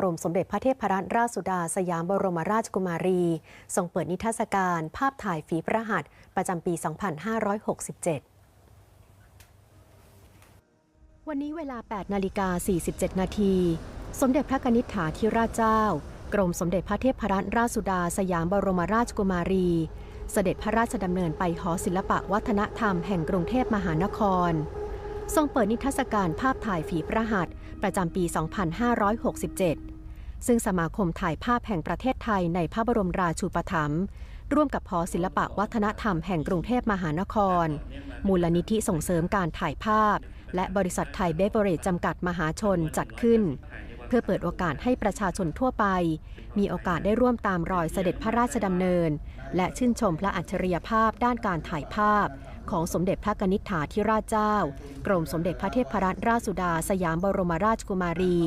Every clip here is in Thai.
กรมสมเด็จพระเทพรัตนราชสุดาสยามบรมราชกุมารี ทรงเปิดนิทรรศการภาพถ่ายฝีพระหัตถ์ประจำปี 2567วันนี้เวลา 8 นาฬิกา 47 นาที สมเด็จพระกนิษฐาธิราชเจ้า กรมสมเด็จพระเทพรัตนราชสุดาสยามบรมราชกุมารี เสด็จพระราชดำเนินไปหอศิลปะวัฒนธรรมแห่งกรุงเทพมหานคร ทรงเปิดนิทรรศการภาพถ่ายฝีพระหัตถ์ประจำปี 2567 ซึ่งสมาคมถ่ายภาพแห่งประเทศไทยในพระบรมราชูปถัมภ์ร่วมกับหอศิลปะวัฒนธรรมแห่งกรุงเทพมหานคร มูลนิธิส่งเสริมการถ่ายภาพ และบริษัทไทยเบเวอเรจจำกัดมหาชนจัดขึ้น เพื่อเปิดโอกาสให้ประชาชนทั่วไป มีโอกาสได้ร่วมตามรอยเสด็จพระราชดำเนิน และชื่นชมพระอัจฉริยภาพด้านการถ่ายภาพ ของสมเด็จพระกนิษฐาธิราชเจ้า กรมสมเด็จพระเทพรัตนราชสุดา สยามบรมราชกุมารี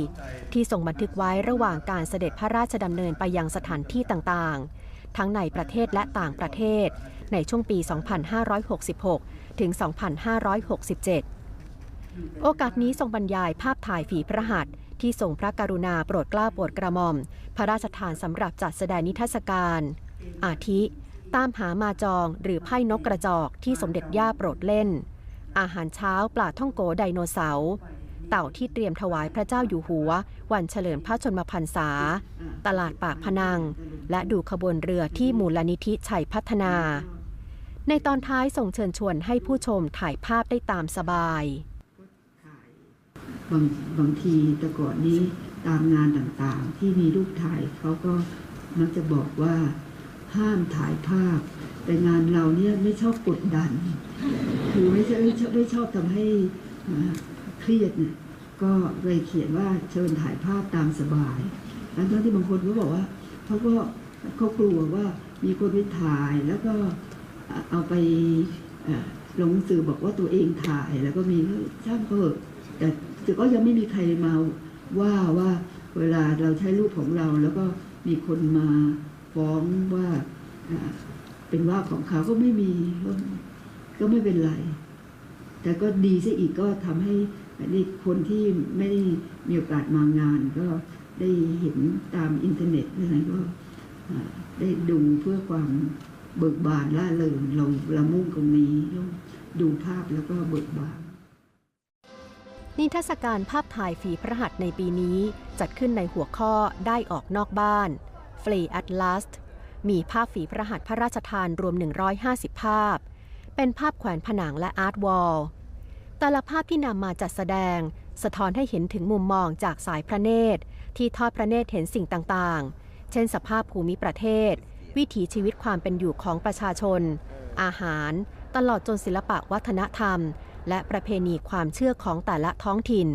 ที่ทรงบันทึกไว้ระหว่างการเสด็จพระราชดำเนินไปยังสถานที่ต่างๆ ทั้งในประเทศและต่างประเทศ ในช่วงปี 2566 ถึง 2567 โอกาสนี้ทรงบรรยายภาพถ่ายฝีพระหัตถ์ที่ทรงพระกรุณาโปรดเกล้าโปรดกระหม่อม พระราชทานสำหรับจัดแสดงนิทรรศการ อาทิ ตามหามาจองหรือไพ่นกกระจอกที่สมเด็จย่าโปรดเล่น อาหารเช้าปลาท่องโกไดโนเสาร์เต่าที่เตรียมถวายพระเจ้าอยู่หัว วันเฉลิมพระชนมพรรษา ตลาดปากพนัง และดูขบวนเรือที่มูลนิธิชัยพัฒนา ในตอนท้ายส่งเชิญชวนให้ผู้ชมถ่ายภาพได้ตามสบายบางบางทีแต่ก่อนนี้ตามงานต่างๆ ที่มีรูปถ่ายเขาก็มักจะบอกว่า ห้ามถ่ายภาพ แต่งานเราเนี่ยไม่ชอบกดดัน คือไม่ใช่ไม่ชอบไม่ชอบทำให้เครียดเนี่ยก็เลยเขียนว่าเชิญถ่ายภาพตามสบายแล้วทั้งที่บางคนก็บอกว่าเขาก็เขากลัวว่ามีคนไปถ่ายแล้วก็เอาไปลงสื่อบอกว่าตัวเองถ่ายแล้วก็มีช่างเขาแต่แต่ก็ยังไม่มีใครมาว่าว่าเวลาเราใช้รูปของเราแล้วก็มีคนมา ฟ้องว่าเป็นว่าของเขาก็ไม่มีก็ก็ไม่เป็นไร แต่ก็ดีซะอีกก็ทำให้คนที่ไม่ได้มีโอกาสมางาน ก็ได้เห็นตามอินเทอร์เน็ตอะไรก็ได้ดูเพื่อความเบิกบานล่าเริงเราเรามุ่งตรงนี้ดูภาพแล้วก็เบิกบานนิทรรศการภาพถ่ายฝีพระหัตถ์ในปีนี้จัดขึ้นในหัวข้อได้ออกนอกบ้าน f l e at last มีภาพฝีพระหัตถ์พระราชทานรวม 150 ภาพ เป็นภาพแขวนผนังและอาร์ตวอล แต่ละภาพที่นำมาจัดแสดง สะท้อนให้เห็นถึงมุมมองจากสายพระเนตร ที่ทอดพระเนตรเห็นสิ่งต่างๆ เช่นสภาพภูมิประเทศ วิถีชีวิตความเป็นอยู่ของประชาชน อาหาร ตลอดจนศิลปะวัฒนธรรม และประเพณีความเชื่อของแต่ละท้องถิ่น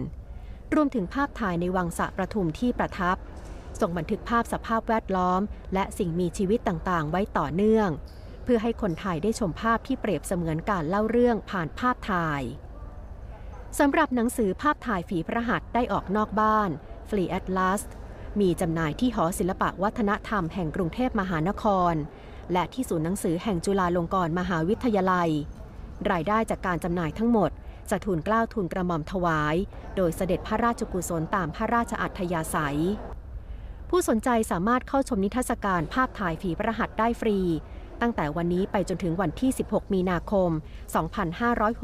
รวมถึงภาพถ่ายในวังสะประทุมที่ประทับ ส่งบันทึกภาพสภาพแวดล้อม และสิ่งมีชีวิตต่างๆ ไว้ต่อเนื่อง เพื่อให้คนไทยได้ชมภาพที่เปรียบเสมือนการเล่าเรื่องผ่านภาพถ่ายสำหรับหนังสือภาพถ่ายฝีพระหัตถ์ได้ออกนอกบ้าน Free at Last มีจำหน่ายที่หอศิลปะวัฒนธรรมแห่งกรุงเทพมหานคร และที่ศูนย์หนังสือแห่งจุฬาลงกรณ์มหาวิทยาลัย รายได้จากการจำหน่ายทั้งหมดจะทุนเกล้าทุนกระหม่อมถวาย โดยเสด็จพระราชกุศลตามพระราชอัธยาศัย ผู้สนใจสามารถเข้าชมนิทรรศการภาพถ่ายฝีพระหัตถ์ได้ฟรี ตั้งแต่วันนี้ไปจนถึงวันที่ 16 มีนาคม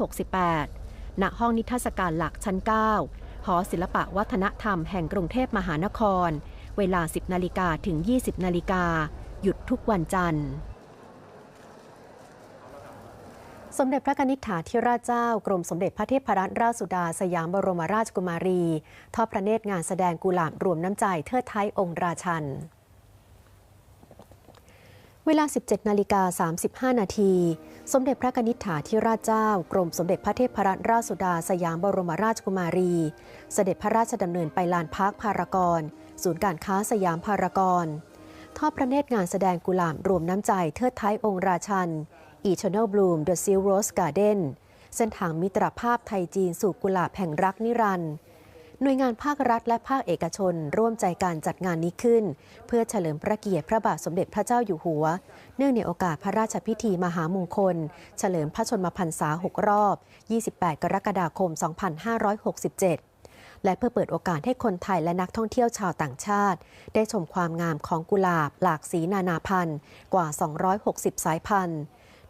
2568 ณ ห้องนิทรรศการหลักชั้น 9 หอศิลปะวัฒนธรรมแห่งกรุงเทพมหานคร เวลา 10 นาฬิกาถึง 20 นาฬิกา หยุดทุกวันจันทร์ สมเด็จพระนิษฐาธิราชเจ้ากรมสมเด็จพระเทพรัตนราชสุดาสยามบรมราชกุมารี ทอดพระเนตรงานแสดงกุหลาบรวมน้ำใจเทิดไทยองค์ราชัน เวลา 17 นาฬิกา 35 นาที สมเด็จพระนิษฐาธิราชเจ้า กรมสมเด็จพระเทพรัตนราชสุดาสยามบรมราชกุมารี เสด็จพระราชดำเนินไปลานพักพารากอนศูนย์การค้าสยามพารากอนทอดพระเนตรงานแสดงกุหลาบรวมน้ำใจเทิดไทยองค์ราชัน Eternal Bloom The Seal Rose Garden เส้นทางมิตรภาพไทยจีนสู่กุหลาบแห่งรักนิรันด์หน่วยงานภาครัฐและภาคเอกชนร่วมใจการจัดงานนี้ขึ้น เพื่อเฉลิมพระเกียรติพระบาทสมเด็จพระเจ้าอยู่หัว เนื่องในโอกาสพระราชพิธีมหามงคล เฉลิมพระชนมพรรษา 6 รอบ 28 กรกฎาคม 2567 และเพื่อเปิดโอกาสให้คนไทยและนักท่องเที่ยวชาวต่างชาติ ได้ชมความงามของกุหลาบหลากสีนานาพันธุ์กว่า 260 สายพันธุ์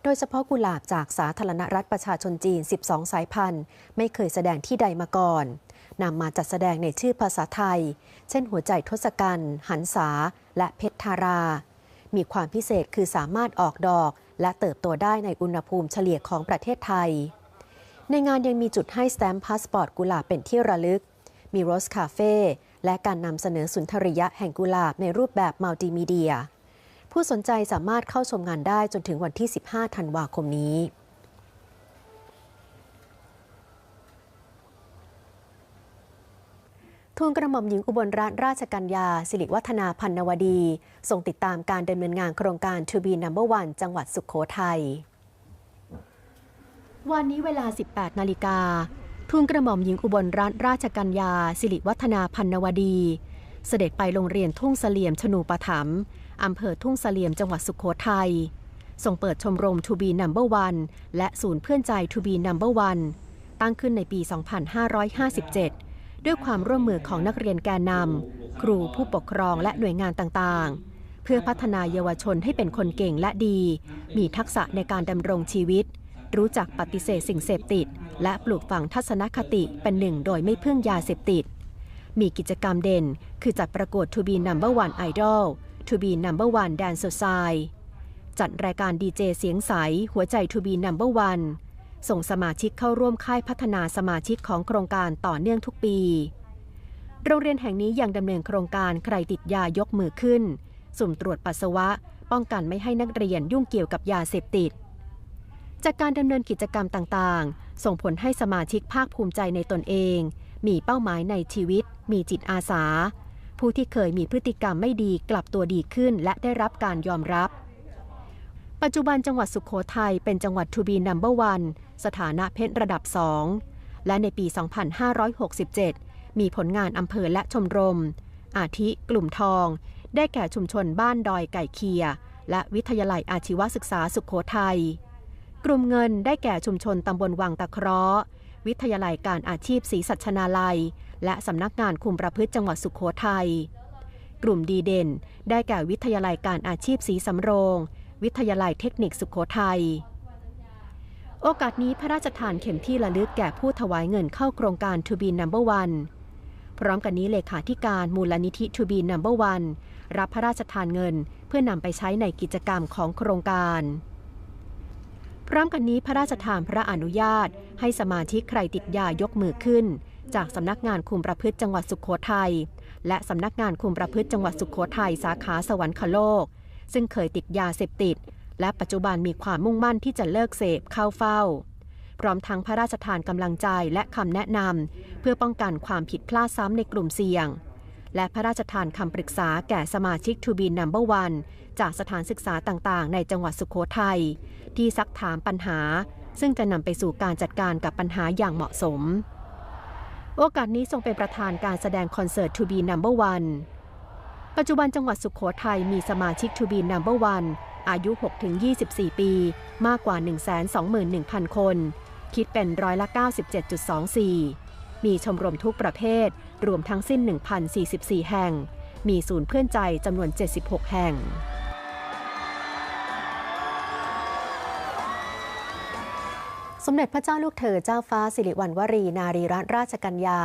ดยเฉพาะกุหลาบจากสาธารณรัฐประชาชนจีน 12 สายพันธุ์ ไม่เคยแสดงที่ใดมาก่อนนำมาจัดแสดงในชื่อภาษาไทย เช่นหัวใจทศกัณฐ์หันษา และเพชรธารา มีความพิเศษคือสามารถออกดอก และเติบโตได้ในอุณหภูมิเฉลี่ยของประเทศไทย ในงานยังมีจุดให้สแตมป์พาสปอร์ตกุหลาบเป็นที่ระลึก มีโรสคาเฟ่และการนำเสนอสุนทรียะแห่งกุหลาบในรูปแบบมัลติมีเดีย ผู้สนใจสามารถเข้าชมงานได้จนถึงวันที่ 15 ธันวาคมนี้ทูลกระหม่อมหญิงอุบลรัตนราชกัญญา สิริวัฒนาพันนวดีทรงติดตามการดำเนินงานโครงการ To be Number One จังหวัดสุขโขทัย วันนี้เวลา 18 นาฬิกาทูลกระหม่อมหญิงอุบลรัตนราชกัญญา สิริวัฒนาพันนวดี เสด็จไปโรงเรียนทุ่งเสลี่ยมชนูปถัมภ์ อำเภอทุ่งเสลี่ยมจังหวัดสุขโขทัยส่งเปิดชมรม To be Number One และศูนย์เพื่อนใจ To be Number One ตั้งขึ้นในปี 2557 ด้วยความร่วมมือของนักเรียนแกนนำครูผู้ปกครองและหน่วยงานต่างๆ เพื่อพัฒนาเยาวชนให้เป็นคนเก่งและดี มีทักษะในการดำรงชีวิต รู้จักปฏิเสธสิ่งเสพติด และปลูกฝังทัศนคติเป็นหนึ่งโดยไม่พึ่งยาเสพติด มีกิจกรรมเด่น คือจัดประกวด To be Number One Idol To be Number One Dance Society จัดรายการดีเจเสียงใส หัวใจ To be Number One ส่งสมาชิกเข้าร่วมค่ายพัฒนาสมาชิกของโครงการต่อเนื่องทุกปี โรงเรียนแห่งนี้ยังดำเนินโครงการใครติดยายกมือขึ้น สุ่มตรวจปัสสาวะ ป้องกันไม่ให้นักเรียนยุ่งเกี่ยวกับยาเสพติด จากการดำเนินกิจกรรมต่างๆ ส่งผลให้สมาชิกภาคภูมิใจในตนเอง มีเป้าหมายในชีวิต มีจิตอาสา ผู้ที่เคยมีพฤติกรรมไม่ดีกลับตัวดีขึ้นและได้รับการยอมรับ ปัจจุบันจังหวัดสุขโขทัยเป็นจังหวัดทูบีนัมเบอร์วันสถานะเพชรระดับ2และในปี 2567 มีผลงานอำเภอและชมรม อาทิกลุ่มทอง ได้แก่ชุมชนบ้านดอยไก่เคีย และวิทยาลัยอาชีวศึกษาสุขโขทัยกลุ่มเงินได้แก่ชุมชนตำบลวังตะเคราะห์ วิทยาลัยการอาชีพศรีสัชนาลัย และสำนักงานคุมประพฤติจังหวัดสุขโขทัย กลุ่มดีเด่น ได้แก่วิทยาลัยการอาชีพศรีสำโรง วิทยาลัยเทคนิคสุขโขทัย โอกาสนี้พระราชทานเข็มที่ระลึกแก่ผู้ถวายเงินเข้าโครงการ To be Number One พร้อมกันนี้เลขาธิการมูลนิธิ To be Number One รับพระราชทานเงินเพื่อนำไปใช้ในกิจกรรมของโครงการ พร้อมกันนี้พระราชทานพระอนุญาต ให้สมาชิกใครติดยายกมือขึ้น จากสำนักงานคุมประพฤติจังหวัดสุขโขทัยและสำนักงานคุมประพฤติจังหวัดสุขโขทัยสาขาสวรรคโลก ซึ่งเคยติดยาเสพติด และปัจจุบันมีความมุ่งมั่นที่จะเลิกเสพเข้าเฝ้า พร้อมทั้งพระราชทานกำลังใจและคำแนะนำเพื่อป้องกันความผิดพลาดซ้ำในกลุ่มเสี่ยง และพระราชทานคำปรึกษาแก่สมาชิกทูบีนัมเบอร์วันจากสถานศึกษาต่างๆ ในจังหวัดสุโขทัย ที่ซักถามปัญหา ซึ่งจะนำไปสู่การจัดการกับปัญหาอย่างเหมาะสม โอกาสนี้ทรงเป็นประธานการแสดงคอนเสิร์ต To be Number One ปัจจุบันจังหวัดสุขโขทัยมีสมาชิก To be Number One อายุ 6-24 ปี มากกว่า 121,000 คน คิดเป็นร้อยละ 97.24 มีชมรมทุกประเภท รวมทั้งสิ้น 1,044 แห่ง มีศูนย์เพื่อนใจจำนวน 76 แห่ง สมเด็จพระเจ้าลูกเธอเจ้าฟ้าสิริวัณวรีนารีรัตนราชกัญญา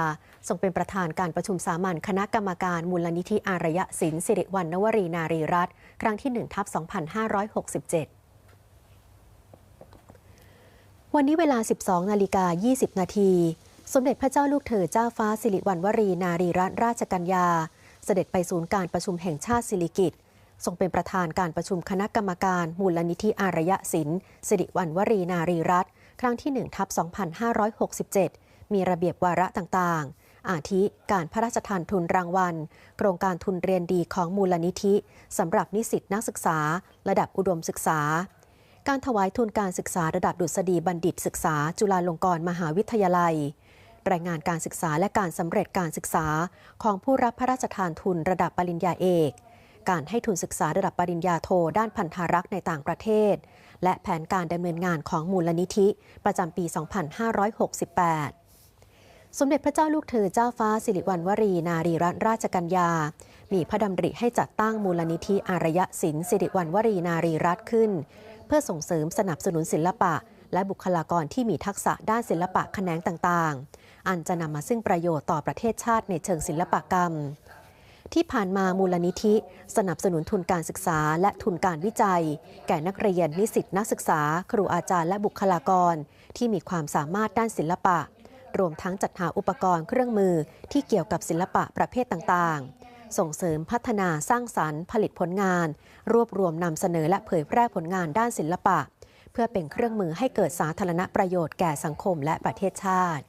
ทรงเป็นประธานการประชุมสามัญคณะกรรมการมูลนิธิอารยศิลป์สิริวัณวรีนารีรัตน์ครั้งที่1ทับ2567วันนี้เวลา 12 นาฬิกา 20 นาที สมเด็จพระเจ้าลูกเธอเจ้าฟ้าสิริวัณวรีนารีรัตนราชกัญญา เสด็จไปศูนย์การประชุมแห่งชาติสิริกิตทรงเป็นประธานการประชุมคณะกรรมการ มูลนิธิอารยศิลป์สิริวัณวรีนารีรัตน์ ครั้งที่ 1 ทับ 2567 มีระเบียบวาระต่างๆ อาทิการพระราชทานทุนรางวัล โครงการทุนเรียนดีของมูลนิธิสำหรับนิสิตนักศึกษา ระดับอุดมศึกษา การถวายทุนการศึกษาระดับดุษฎีบัณฑิตศึกษา จุฬาลงกรณ์มหาวิทยาลัย รายงานการศึกษาและการสำเร็จการศึกษาของผู้รับพระราชทานทุนระดับปริญญาเอก การให้ทุนศึกษาระดับปริญญาโทด้านพันธารักษ์ในต่างประเทศ และแผนการดำเนินงานของมูลนิธิ ประจำปี 2568สมเด็จพระเจ้าลูกเธอเจ้าฟ้าสิริวัณวรี นารีรัตนราชกัญญา มีพระดำริให้จัดตั้งมูลนิธิอารยศิลป์สิริวัณวรีนารีรัตน์ขึ้น เพื่อส่งเสริมสนับสนุนศิลปะ และบุคลากรที่มีทักษะด้านศิลปะแขนงต่างๆ อันจะนำมาซึ่งประโยชน์ต่อประเทศชาติในเชิงศิลปกรรม ที่ผ่านมามูลนิธิ สนับสนุนทุนการศึกษาและทุนการวิจัย แก่นักเรียนนิสิตนักศึกษา ครูอาจารย์และบุคลากร ที่มีความสามารถด้านศิลปะ รวมทั้งจัดหาอุปกรณ์เครื่องมือที่เกี่ยวกับศิลปะประเภทต่างๆ ส่งเสริมพัฒนาสร้างสรรค์ ผลิตผลงาน รวบรวมนำเสนอและเผยแพร่ผลงานด้านศิลปะ เพื่อเป็นเครื่องมือให้เกิดสาธารณประโยชน์แก่สังคมและประเทศชาติ